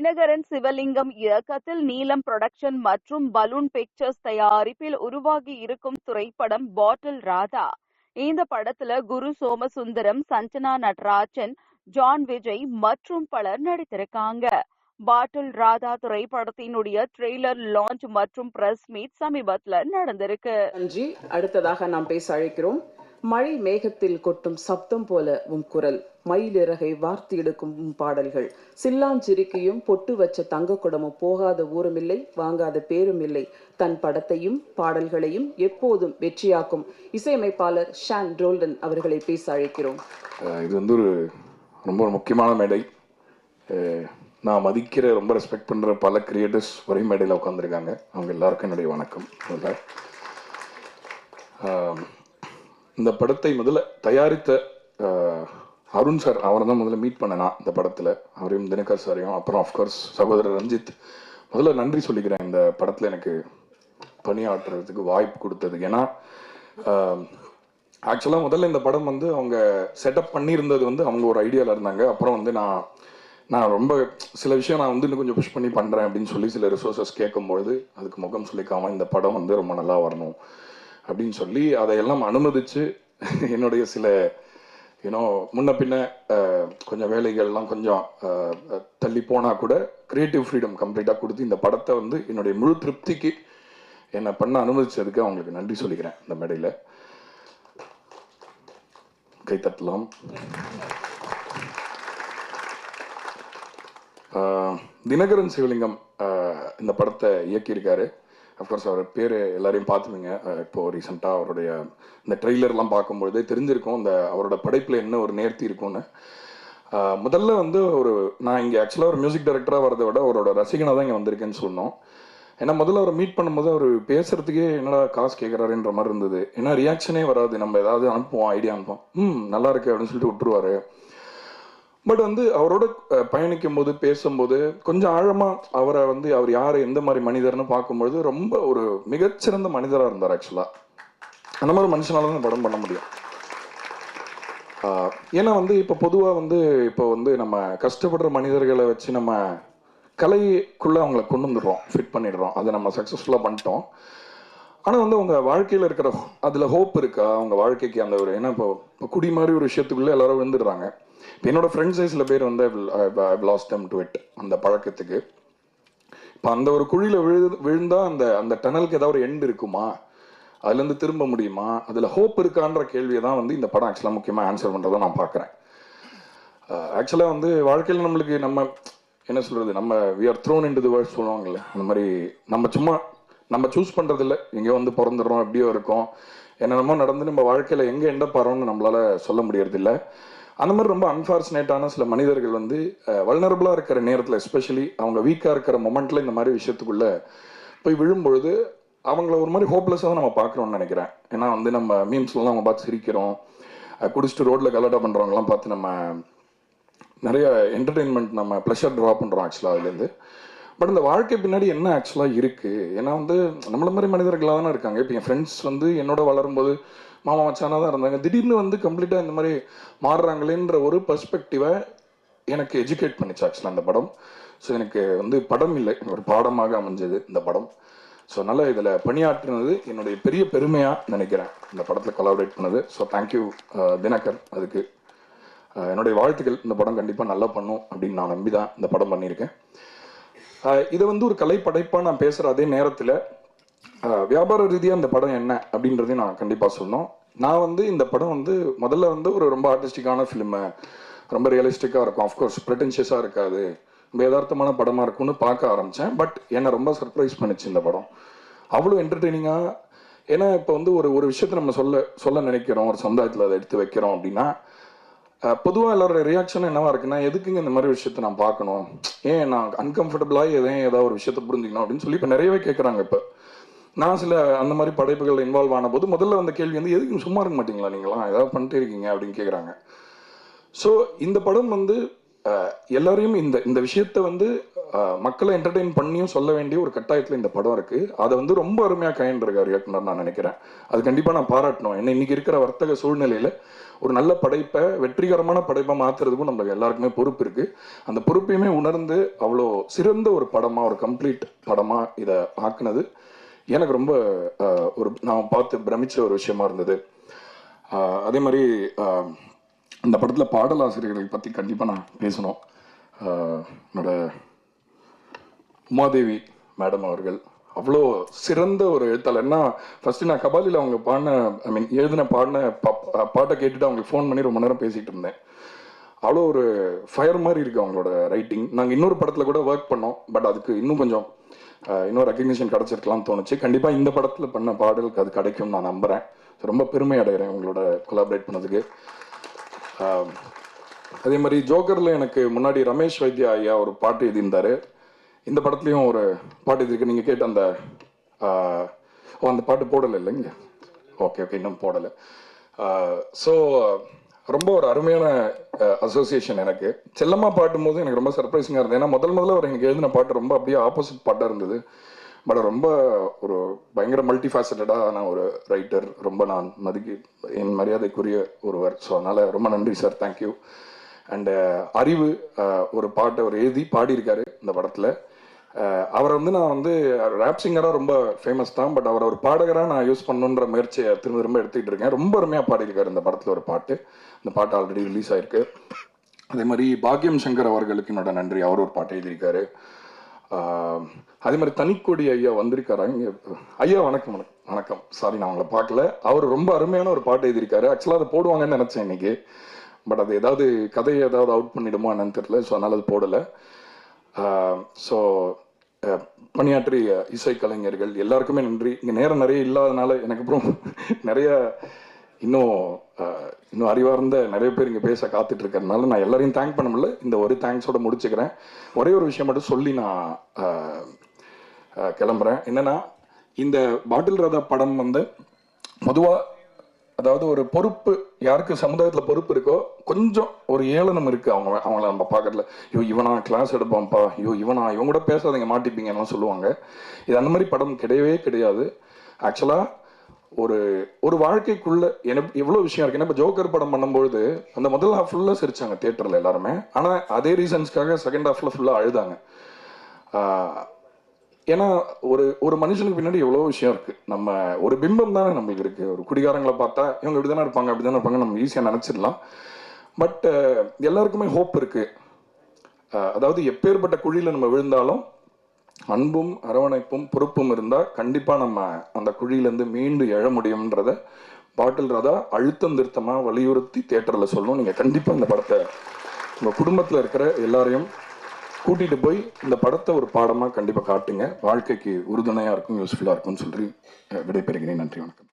தினகரன் சிவலிங்கம் இயக்கத்தில் நீலம் புரொடக்ஷன் மற்றும் பலூன் பிக்சர்ஸ் தயாரிப்பில் உருவாகி இருக்கும் திரைப்படம் பாட்டில் ராதா. இந்த படத்துல குரு சோமசுந்தரம் சஞ்சனா நடராஜன் ஜான் விஜய் மற்றும் பலர் நடித்திருக்காங்க. பாட்டில் ராதா திரைப்படத்தினுடைய ட்ரெய்லர் லான்ச் மற்றும் பிரஸ் மீட் சமீபத்துல நடந்திருக்கு. அடுத்ததாக நாம் பேச அழைக்கிறோம் மழை மேகத்தில் கொட்டும் சப்தம் போல உம் குரல். மயிலிறகை வார்த்து எடுக்கும் உம் பாடல்கள். சில்லாஞ்சிரிக்கையும் பொட்டு வச்ச தங்க குடமும் போகாத ஊருமில்லை வாங்காத பேரும் இல்லை தன் படத்தையும் பாடல்களையும் எப்போதும் வெற்றியாக்கும் இசையமைப்பாளர் ஷான் ரோல்டன் அவர்களை பேச அழைக்கிறோம். இது வந்து ஒரு ரொம்ப முக்கியமான மேடை. நான் மதிக்கிற ரொம்ப ரெஸ்பெக்ட் பண்ணுற பல கிரியேட்டர்ஸ் ஒரே மேடையில் உட்காந்துருக்காங்க அவங்க எல்லாருக்கும் என்னுடைய வணக்கம். இந்த படத்தை முதல்ல தயாரித்த அருண் சார் அவரை தான் முதல்ல மீட் பண்ண நான் இந்த படத்தில். அவரையும் தினகர் சாரையும் அப்புறம் அஃப்கோர்ஸ் சகோதரர் ரஞ்சித். முதல்ல நன்றி சொல்லிக்கிறேன் இந்த படத்தில் எனக்கு பணியாற்றுறதுக்கு வாய்ப்பு கொடுத்தது. ஏன்னா ஆக்சுவலாக முதல்ல இந்த படம் வந்து அவங்க செட்டப் பண்ணியிருந்தது வந்து அவங்க ஒரு ஐடியாவில் இருந்தாங்க. அப்புறம் வந்து நான் நான் ரொம்ப சில விஷயம் நான் வந்து இன்னும் கொஞ்சம் புஷ் பண்ணி பண்ணுறேன் அப்படின்னு சொல்லி சில ரிசோர்ஸஸ் கேட்கும்பொழுது அதுக்கு முகம் சொல்லிக்காமல் இந்த படம் வந்து ரொம்ப நல்லா வரணும். அப்படின்னு சொல்லி அதையெல்லாம் அனுமதிச்சு என்னுடைய சில ஏன்னோ முன்ன பின்ன கொஞ்சம் வேலைகள்லாம் கொஞ்சம் தள்ளி போனால் கூட கிரியேட்டிவ் ஃப்ரீடம் கம்ப்ளீட்டாக கொடுத்து இந்த படத்தை வந்து என்னுடைய முழு திருப்திக்கு என்னை பண்ண அனுமதிச்சதுக்கு அவங்களுக்கு நன்றி சொல்லிக்கிறேன் இந்த மேடையில். கைத்தட்டலாம் தினகரன் சிவலிங்கம் இந்த படத்தை இயக்கியிருக்காரு. அஃப்கோர்ஸ் அவர் பேர் எல்லாரையும் பார்த்துவீங்க இப்போது இப்போ ரீசெண்டாக அவருடைய இந்த ட்ரெய்லர்லாம் பார்க்கும்பொழுதே தெரிஞ்சிருக்கும் இந்த அவரோட படைப்பில் என்ன ஒரு நேர்த்தி இருக்கும்னு. முதல்ல வந்து ஒரு நான் இங்கே ஆக்சுவலாக ஒரு மியூசிக் டைரக்டராக வரதை விட அவரோட ரசிகனாக தான் இங்கே வந்திருக்கேன்னு சொன்னோம். ஏன்னா முதல்ல அவரை மீட் பண்ணும்போது அவர் பேசுறதுக்கே என்னடா காசு கேட்குறாருன்ற மாதிரி இருந்தது. ஏன்னா ரியாக்ஷனே வராது. நம்ம ஏதாவது அனுப்புவோம் ஐடியா அனுப்புவோம். ம் நல்லா இருக்கு அப்படின்னு சொல்லிட்டு விட்டுருவாரு. பட் வந்து அவரோட பயணிக்கும் போது பேசும்போது கொஞ்சம் ஆழமா அவரை வந்து அவர் யார் எந்த மாதிரி மனிதர்னு பார்க்கும்பொழுது ரொம்ப ஒரு மிகச்சிறந்த மனிதராக இருந்தார் ஆக்சுவலா அந்த மாதிரி மனுஷனால தான் படம் பண்ண முடியும். ஏன்னா வந்து இப்போ பொதுவாக வந்து இப்போ வந்து நம்ம கஷ்டப்படுற மனிதர்களை வச்சு நம்ம கலைக்குள்ள அவங்கள கொண்டு வந்துடுறோம் ஃபிட் பண்ணிடுறோம். அதை நம்ம சக்ஸஸ்ஃபுல்லாக பண்ணிட்டோம். ஆனால் வந்து அவங்க வாழ்க்கையில் இருக்கிற அதில் ஹோப் இருக்கா? அவங்க வாழ்க்கைக்கு அந்த ஒரு ஏன்னா இப்போ இப்போ குடி மாதிரி ஒரு விஷயத்துக்குள்ளே எல்லாரும் விழுந்துடுறாங்க. இப்போ என்னோட ஃப்ரெண்ட்ஸே சில பேர் வந்து லாஸ்ட் டம் டு இட் அந்த பழக்கத்துக்கு. இப்போ அந்த ஒரு குழியில் விழு விழுந்தா அந்த அந்த டனலுக்கு ஏதாவது ஒரு எண்ட் இருக்குமா? அதுலேருந்து திரும்ப முடியுமா? அதில் ஹோப் இருக்கான்ற கேள்வியை தான் வந்து இந்த படம் ஆக்சுவலாக முக்கியமாக ஆன்சர் பண்ணுறதை நான் பார்க்குறேன். ஆக்சுவலாக வந்து வாழ்க்கையில் நம்மளுக்கு நம்ம என்ன சொல்கிறது நம்ம we are thrown into world சொல்லுவாங்கல்ல அந்த மாதிரி நம்ம சும்மா நம்ம சூஸ் பண்ணுறதில்ல எங்கேயோ வந்து பிறந்துடுறோம் எப்படியோ இருக்கோம். என்னென்னமோ நடந்து நம்ம வாழ்க்கையில் எங்கே எண்ட போகிறோம்னு நம்மளால சொல்ல முடியறதில்ல. அந்த மாதிரி ரொம்ப அன்ஃபார்ச்சுனேட்டான சில மனிதர்கள் வந்து வல்னரபுளாக இருக்கிற நேரத்தில் எஸ்பெஷலி அவங்க வீக்காக இருக்கிற மொமெண்ட்டில் இந்த மாதிரி விஷயத்துக்குள்ளே போய் விழும்பொழுது அவங்கள ஒரு மாதிரி ஹோப்லெஸ்ஸாக தான் நம்ம பார்க்குறோம்னு நினைக்கிறேன். ஏன்னா வந்து நம்ம மீம்ஸ்லாம் அவங்க பார்த்து சிரிக்கிறோம். குடிச்சிட்டு ரோட்டில் கலாட்டா பண்ணுறவங்களாம் பார்த்து நம்ம நிறைய என்டர்டெயின்மெண்ட் நம்ம ப்ளஷர் ட்ரா பண்ணுறோம் ஆக்சுவலாக அதுலேருந்து பட் இந்த வாழ்க்கை பின்னாடி என்ன ஆக்சுவலாக இருக்குது ஏன்னா வந்து நம்மள மாதிரி மனிதர்களாக தானே இருக்காங்க. இப்போ என் ஃப்ரெண்ட்ஸ் வந்து என்னோட வளரும்போது மாமா மச்சானாக தான் இருந்தாங்க. திடீர்னு வந்து கம்ப்ளீட்டாக இந்த மாதிரி மாறுறாங்களேன்ற ஒரு பர்ஸ்பெக்டிவை எனக்கு எஜுகேட் பண்ணிச்சு ஆக்சுவலாக அந்த படம். ஸோ எனக்கு வந்து படம் இல்லை. ஒரு பாடமாக அமைஞ்சது இந்த படம். ஸோ அதனால் இதில் பணியாற்றினது என்னுடைய பெரிய பெருமையாக நினைக்கிறேன். இந்த படத்தில் கொலாபரேட் பண்ணது. ஸோ தேங்க்யூ uh, தினகர் அதுக்கு. Uh, என்னுடைய வாழ்த்துக்கள். இந்த படம் கண்டிப்பாக நல்லா பண்ணும் அப்படின்னு நான் நம்பி தான் இந்த படம் பண்ணியிருக்கேன். இதை வந்து ஒரு கலை படைப்பாக நான் பேசுகிற அதே நேரத்தில் வியாபார ரீதியாக இந்த படம் என்ன அப்படின்றதையும் நான் கண்டிப்பாக சொல்லணும். நான் வந்து இந்த படம் வந்து முதல்ல வந்து ஒரு ரொம்ப ஆர்டிஸ்டிக்கான ஃபிலிமு ரொம்ப ரியலிஸ்டிக்காக இருக்கும். அஃப்கோர்ஸ் ப்ரெட்டன்ஷியஸாக இருக்காது. ரொம்ப யதார்த்தமான படமாக இருக்கும்னு பார்க்க ஆரம்பித்தேன் பட் என்னை ரொம்ப சர்ப்ரைஸ் பண்ணுச்சு இந்த படம். அவ்வளோ என்டர்டெய்னிங்காக ஏன்னா இப்போ வந்து ஒரு ஒரு விஷயத்தை நம்ம சொல்ல சொல்ல நினைக்கிறோம். ஒரு சமுதாயத்தில் அதை எடுத்து வைக்கிறோம் அப்படின்னா பொதுவாக எல்லாரோட ரியாக்ஷன் என்னவா இருக்குன்னா எதுக்குங்க இந்த மாதிரி விஷயத்த நான் பார்க்கணும்? ஏன் நான் அன்கம்ஃபர்டபுளாக எதையும் ஏதாவது ஒரு விஷயத்த புரிஞ்சுக்கணும்? அப்படின்னு சொல்லி இப்போ நிறையவே கேட்குறாங்க இப்போ. நான் சில அந்த மாதிரி படைப்புகள் இன்வால்வ் ஆன போது முதல்ல வந்த கேள்வி வந்து எதுக்கு சும்மா இருக்க மாட்டீங்களா நீங்களாம்? ஏதாவது பண்ணிட்டே இருக்கீங்க அப்படின்னு கேட்குறாங்க ஸோ இந்த படம் வந்து எல்லாரையும் இந்த இந்த விஷயத்த வந்து மக்களை என்டர்டெயின் பண்ணியும் சொல்ல வேண்டிய ஒரு கட்டாயத்தில் இந்த படம் இருக்கு. அதை வந்து ரொம்ப அருமையாக கையாண்டிருக்காரு இயக்குனர் நான் நினைக்கிறேன். அது கண்டிப்பாக நான் பாராட்டணும். என்ன இன்னைக்கு இருக்கிற வர்த்தக சூழ்நிலையில் ஒரு நல்ல படைப்பை வெற்றிகரமான படைப்பை மாத்துறதுக்கும் நம்மளுக்கு எல்லாருக்குமே பொறுப்பு இருக்கு. அந்த பொறுப்பையுமே உணர்ந்து அவ்வளோ சிறந்த ஒரு படமா ஒரு கம்ப்ளீட் படமா இதை ஆக்குனது எனக்கு ரொம்ப ஒரு நான் பார்த்து பிரமிச்ச ஒரு விஷயமா இருந்தது. அதே மாதிரி அந்த இந்த படத்தில் பாடலாசிரியர்களை பற்றி கண்டிப்பாக நான் பேசணும். என்னோட உமாதேவி மேடம் அவர்கள் அவ்வளோ சிறந்த ஒரு எழுத்தாளர்னா ஃபர்ஸ்ட் நான் கபாலியில் அவங்க பாடின ஐ மீன் எழுதின பாடின பா- பாட்டை கேட்டுட்டு அவங்களுக்கு ஃபோன் பண்ணி ரொம்ப நேரம் பேசிகிட்டு இருந்தேன். அவ்வளோ ஒரு ஃபயர் மாதிரி இருக்குது அவங்களோட ரைட்டிங் நாங்கள் இன்னொரு படத்தில் கூட ஒர்க் பண்ணோம் பட் அதுக்கு இன்னும் கொஞ்சம் அஹ், இன்னும் ரெக்கக்னிஷன் கிடச்சிருக்கலாம்னு தோணுச்சு. கண்டிப்பாக இந்த படத்தில் பண்ண பாடலுக்கு அது கிடைக்கும் நான் நம்புகிறேன் ரொம்ப பெருமை அடைகிறேன் உங்களோட கொலாபரேட் பண்ணதுக்கு. அதே மாதிரி ஜோக்கரில் எனக்கு முன்னாடி ரமேஷ் வைத்தியா ஐயா ஒரு பாட்டு எழுதியிருந்தாரு. இந்த படத்துலையும் ஒரு பாட்டு இருக்கு. நீங்கள் கேட்ட அந்த ஓ அந்த பாட்டு போடலை இல்லைங்க ஓகே ஓகே இன்னும் போடலை. ஸோ ரொம்ப ஒரு அருமையான அசோசியேஷன் எனக்கு. செல்லம்மா பாட்டும் போது எனக்கு ரொம்ப சர்ப்ரைசிங்காக இருந்தது. ஏன்னா முதல் முதல்ல அவர் எனக்கு எழுதின பாட்டு ரொம்ப அப்படியே ஆப்போசிட் பாட்டாக இருந்தது. பட் ரொம்ப ஒரு பயங்கர மல்டி ஃபேசட்டடான ஒரு ரைட்டர் ரொம்ப நான் மதிக்கு என் மரியாதைக்குரிய ஒருவர். ஸோ அதனால் ரொம்ப நன்றி சார் தேங்க்யூ அண்டு அறிவு ஒரு பாட்டை அவர் எழுதி பாடியிருக்காரு இந்த படத்தில். அவரை வந்து நான் வந்து ரேப் சிங்கராக ரொம்ப ஃபேமஸ் தான் பட் அவர் ஒரு பாடகராக நான் யூஸ் பண்ணணுன்ற முயற்சியை திரும்ப திரும்ப எடுத்துக்கிட்டு இருக்கேன். ரொம்ப அருமையாக பாடியிருக்காரு இந்த படத்தில் ஒரு பாட்டு. இந்த பாட்டு ஆல்ரெடி ரிலீஸ் ஆயிருக்கு. அதே மாதிரி பாக்யம் சங்கர் அவர்களுக்கு என்னோட நன்றி. அவர் ஒரு பாட்டு எழுதியிருக்காரு. அதே மாதிரி தனிக்கொடி ஐயா வந்திருக்காரா? இங்கே ஐயா வணக்கம் வணக்கம் வணக்கம். சாரி நான் அவங்கள பார்க்கல. அவர் ரொம்ப அருமையான ஒரு பாட்டு எழுதியிருக்காரு. ஆக்சுவலாக அதை போடுவாங்கன்னு நினச்சேன் இன்னைக்கு. பட் அது ஏதாவது கதையை ஏதாவது அவுட் பண்ணிடுமோ என்னன்னு தெரியல. ஸோ அதனால் அது போடலை. ஸோ பணியாற்றிய இசைக்கலைஞர்கள் எல்லாருக்குமே நன்றி. இங்கே நேரம் நிறைய இல்லாதனால எனக்கு அப்புறம் நிறைய இன்னும் இன்னும் அறிவார்ந்த நிறைய பேர் இங்கே பேச காத்துட்டு இருக்கிறதுனால நான் எல்லாரையும் தேங்க் பண்ண முடியல. இந்த ஒரு தேங்க்ஸோட முடிச்சுக்கிறேன். ஒரே ஒரு விஷயம் மட்டும் சொல்லி நான் கிளம்புறேன். என்னன்னா இந்த பாட்டில் ரதா படம் வந்து பொதுவாக அதாவது ஒரு பொறுப்பு யாருக்கு சமுதாயத்தில் பொறுப்பு இருக்கோ கொஞ்சம் ஒரு ஏளனம் இருக்கு அவங்க அவங்கள நம்ம பார்க்கறதுல. ஐயோ இவனா கிளாஸ் எடுப்பான்ப்பா. ஐயோ இவனா இவங்க கூட பேசாதீங்க மாட்டிப்பீங்கன்னு சொல்லுவாங்க. இது அந்த மாதிரி படம் கிடையவே கிடையாது. ஆக்சுவலாக ஒரு ஒரு வாழ்க்கைக்குள்ள எனக்கு எவ்வளோ விஷயம் இருக்கு. ஏன்னா இப்போ ஜோக்கர் படம் பண்ணும்பொழுது அந்த முதல் ஹாஃப் ஃபுல்லாக சிரிச்சாங்க தியேட்டரில் எல்லாருமே. ஆனால் அதே ரீசன்ஸ்க்காக செகண்ட் ஹாஃப்ல ஃபுல்லாக அழுதாங்க. ஏன்னா ஒரு ஒரு மனுஷனுக்கு பின்னாடி எவ்வளோ விஷயம் இருக்கு. நம்ம ஒரு பிம்பம் தானே நம்மளுக்கு இருக்கு. ஒரு குடிகாரங்களை பார்த்தா இவங்க இப்படி தானே இருப்பாங்க அப்படி தானே இருப்பாங்க நம்ம ஈஸியாக நினச்சிடலாம். பட் எல்லாருக்குமே ஹோப் இருக்கு. அதாவது எப்பேற்பட்ட குழியில் நம்ம விழுந்தாலும் அன்பும் அரவணைப்பும் பொறுப்பும் இருந்தால் கண்டிப்பாக நம்ம அந்த குழியிலேருந்து மீண்டு எழ முடியும்ன்றத பாட்டில் ராதா அழுத்தம் திருத்தமாக வலியுறுத்தி தேட்டரில் சொல்லணும். நீங்கள் கண்டிப்பாக இந்த படத்தை உங்கள் குடும்பத்தில் இருக்கிற எல்லாரையும் கூட்டிகிட்டு போய் இந்த படத்தை ஒரு பாடமாக கண்டிப்பாக காட்டுங்க. வாழ்க்கைக்கு உறுதுணையாக இருக்கும் யூஸ்ஃபுல்லாக இருக்கும்னு சொல்லி விடைபெறுகிறேன். நன்றி வணக்கம்.